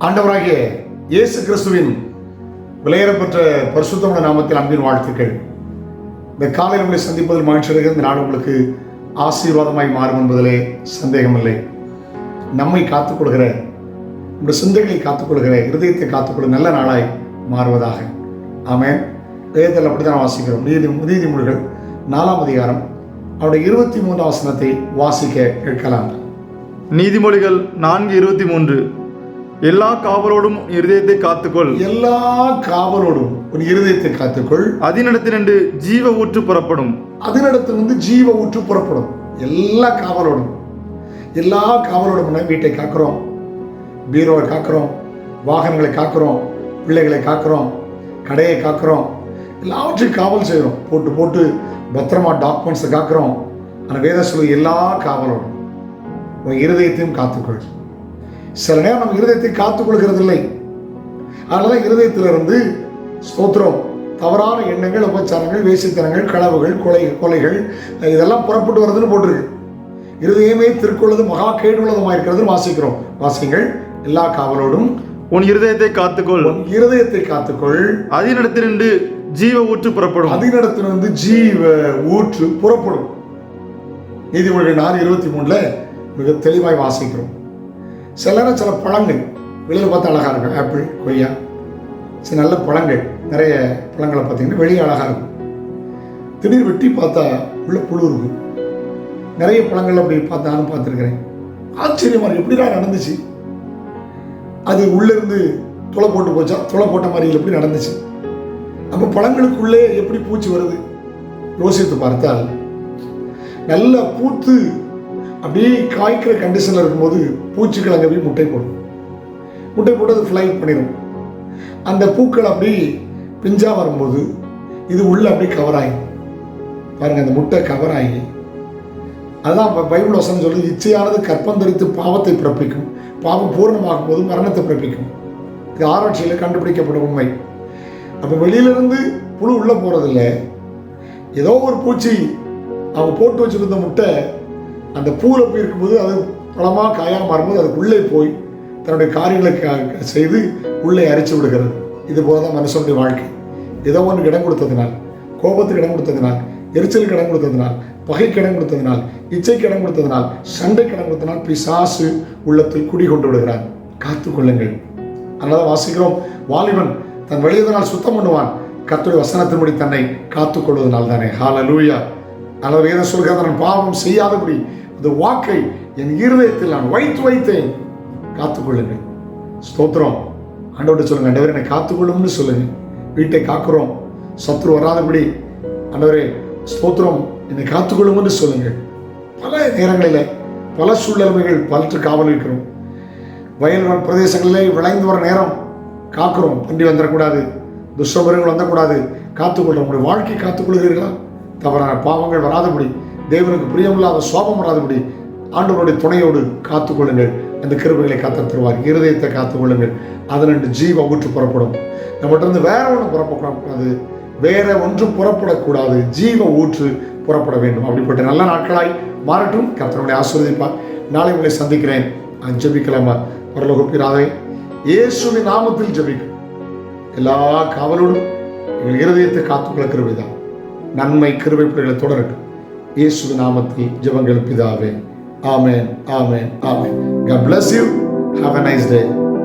ஆண்டவராகிய இயேசு கிறிஸ்துவின் விலையேறப்பெற்ற பரிசுத்தமான நாமத்தில் அன்பின் வாழ்த்துக்கள். இந்த காலையில் உங்களை சந்திப்பதில் மகிழ்ச்சி அடைகிறது இந்த நாள் உங்களுக்கு ஆசீர்வாதமாய் மாறும் என்பதிலே சந்தேகமில்லை. நம்மை காத்துக்கொள்கிற நம்முடைய சிந்தைகளை காத்துக்கொள்கிற இருதயத்தை காத்துக்கொள்கிற நல்ல நாளாய் மாறுவதாக. ஆமென். வேதத்தில் அப்படித்தான் வாசிக்கிறோம். நீதி நீதிமொழிகள் நாலாம் அதிகாரம் அவருடைய இருபத்தி மூன்றாம் வசனத்தை வாசிக்க கேட்கலாம். நீதிமொழிகள் நான்கு இருபத்தி மூன்று. எல்லா காவலோடும் இருதயத்தை காத்துக்கொள். எல்லா காவலோடும் ஒரு இருதயத்தை காத்துக்கொள். அதனிடத்தினின்று ஜீவ ஊற்று புறப்படும். அதனிடத்திலிருந்து ஜீவ ஊற்று புறப்படும். எல்லா காவலோடும் எல்லா காவலோடும் வீட்டை காக்கிறோம். பீரோவை காக்கிறோம். வாகனங்களை காக்கிறோம். பிள்ளைகளை காக்கிறோம். கடையை காக்கிறோம். எல்லாவற்றையும் காவல் செய்கிறோம். போட்டு போட்டு பத்திரமா டாக்குமெண்ட்ஸை காக்கிறோம். ஆனால் வேத சொல்லு எல்லா காவலோடும் உன் இருதயத்தையும் காத்துக்கொள். சில நேரம் நம்ம இருதயத்தை காத்துக்கொள்கிறது இல்லை அதனால இருதயத்திலிருந்து ஸ்தோத்திரம் தவறான எண்ணங்கள் உபச்சாரங்கள் வேசித்தனங்கள் களவுகள் கொலை கொலைகள் இதெல்லாம் புறப்பட்டு வருதுன்னு போட்டிருக்கு. இருதயமே திருக்குள்ளது மகா கேடுள்ளதுமா இருக்கிறது வாசிக்கிறோம். வாசிங்கள் எல்லா காவலோடும் உன் இருதயத்தை காத்துக்கொள். உன் இருதயத்தை காத்துக்கொள். அதனிடத்தினின்று ஜீவ ஊற்று புறப்படும். அதனிடத்திலிருந்து ஜீவ ஊற்று புறப்படும். நீதிமொழிகள் நாலு இருபத்தி மூணுல மிக தெளிவாய் வாசிக்கிறோம். சில நேரம் சில பழங்கள். வெளியில் பார்த்தா அழகாக இருக்கும். ஆப்பிள் கொய்யா. சில நல்ல பழங்கள். நிறைய பழங்களை பார்த்தீங்கன்னா வெளியே அழகாக இருக்கும். திடீர் வெட்டி பார்த்தா உள்ள புழு இருக்கும். நிறைய பழங்கள் அப்படி பார்த்தாலும் நானும் பார்த்துருக்கிறேன். ஆச்சரியமா இருக்கு. எப்படிடா நடந்துச்சு? அது உள்ளேருந்து துளை போட்டு போச்சா? துளை போட்ட மாதிரி எப்படி நடந்துச்சு? அப்போ பழங்களுக்குள்ளே எப்படி பூச்சி வருது? யோசித்து பார்த்தால் நல்லா பூத்து அப்படியே காய்க்கிற கண்டிஷனில் இருக்கும்போது பூச்சிகள் அங்கே போய் முட்டை போடும். முட்டை போட்டு அது ஃப்ளை பண்ணிடும் அந்த பூக்கள் அப்படி பிஞ்சா வரும்போது இது உள்ளே அப்படியே கவர் ஆகி பாருங்கள் அந்த முட்டை கவர் ஆகி. அதான் பைபிள் வசனம் சொல்லுது இச்சையானது கற்பம் தரித்து பாவத்தை பிறப்பிக்கும். பாவம் பூர்ணமாகும் போது மரணத்தை பிறப்பிக்கும். இது ஆராய்ச்சியில் கண்டுபிடிக்கப்பட்ட உண்மை. அப்போ வெளியிலிருந்து புழு உள்ளே போகிறதில்ல ஏதோ ஒரு பூச்சி அவங்க போட்டு வச்சிருந்த முட்டை அந்த பூவில் போய் இருக்கும்போது அது பழமாக காயாக மாறும்போது அதுக்கு உள்ளே போய் தன்னுடைய காரியங்களை க- செய்து உள்ளே அரிச்சு விடுகிறது. இது போல தான் மனுஷனுடைய வாழ்க்கை. ஏதோ ஒன்று இடம் கொடுத்ததினால் கோபத்துக்கு இடம் கொடுத்ததினால் எரிச்சலுக்கு இடம் கொடுத்ததினால் பகைக்கு இடம் கொடுத்ததினால் இச்சைக்கு இடம் கொடுத்ததினால் சண்டைக்கு இடம் கொடுத்ததினால் பிசாசு உள்ளத்தில் குடி கொண்டு விடுகிறார் காத்து கொள்ளுங்கள். அதனால வாசிக்கிறோம் வாலிபன் தன் வெளியதனால் சுத்தம் பண்ணுவான். கத்துடைய வசனத்தின்படி தன்னை காத்துக்கொள்வதனால் கொள்வதனால் தானே ஹாலலூயா அல்லது வேதம் சொல்கிறது நான் பாவம் செய்யாதபடி இந்த வாக்கை என் இருதயத்தில் நான் வைத்து வைத்தேன். காத்துக்கொள்ளுங்கள். ஸ்தோத்திரம். ஆண்டவர்கிட்ட சொல்லுங்க அண்டவர் என்னை காத்துக்கொள்ளும்னு சொல்லுங்க வீட்டை காக்குறோம். சத்ரு வராதபடி ஆண்டவரே ஸ்தோத்திரம். என்னை காத்துக்கொள்ளும்னு சொல்லுங்கள். பல நேரங்களில் பல சூழ்நிலைமைகள் பலற்று காவல் இருக்கிறோம். வயல் பிரதேசங்களிலே விளைந்து வர நேரம் காக்கிறோம். பன்றி வந்துடக்கூடாது. துஷ்டபுரங்கள் வந்துடக்கூடாது காத்துக்கொள்ள உங்களுடைய வாழ்க்கை காத்துக்கொள்கிறீர்களா? தவறான பாவங்கள் வராதபடி தேவனுக்கு பிரியமில்லாத சோபம் வராதபடி ஆண்டவருடைய துணையோடு காத்துக்கொள்ளுங்கள். அந்த கிருபைகளை காத்து தருவார். இருதயத்தை காத்துக்கொள்ளுங்கள். அதனண்டு ஜீவ ஊற்று புறப்படும். நம்மகிட்ட இருந்து வேற ஒன்று புறப்படக்கூடாது. வேற ஒன்றும் புறப்படக்கூடாது. ஜீவ ஊற்று புறப்பட வேண்டும். அப்படிப்பட்ட நல்ல நாட்களாய் மாறட்டும். கர்த்தனுடைய ஆசீர்வதிப்பார். நாளை உங்களை சந்திக்கிறேன். ஜபிக்கலாமா பரலோகப்பிராதே இயேசுவின் நாமத்தில் ஜெபிக்கும் எல்லா காவலோடும் எங்கள் இருதயத்தை காத்துக்கொள்ள கிருபைதான். நன்மை கிருபை பிள்ளைகளை தொடரட்டும். இயேசு நாமத்தில் ஜபங்கள் பிதாவே. ஆமேன் ஆமேன் ஆமேன். God bless you. Have a nice day.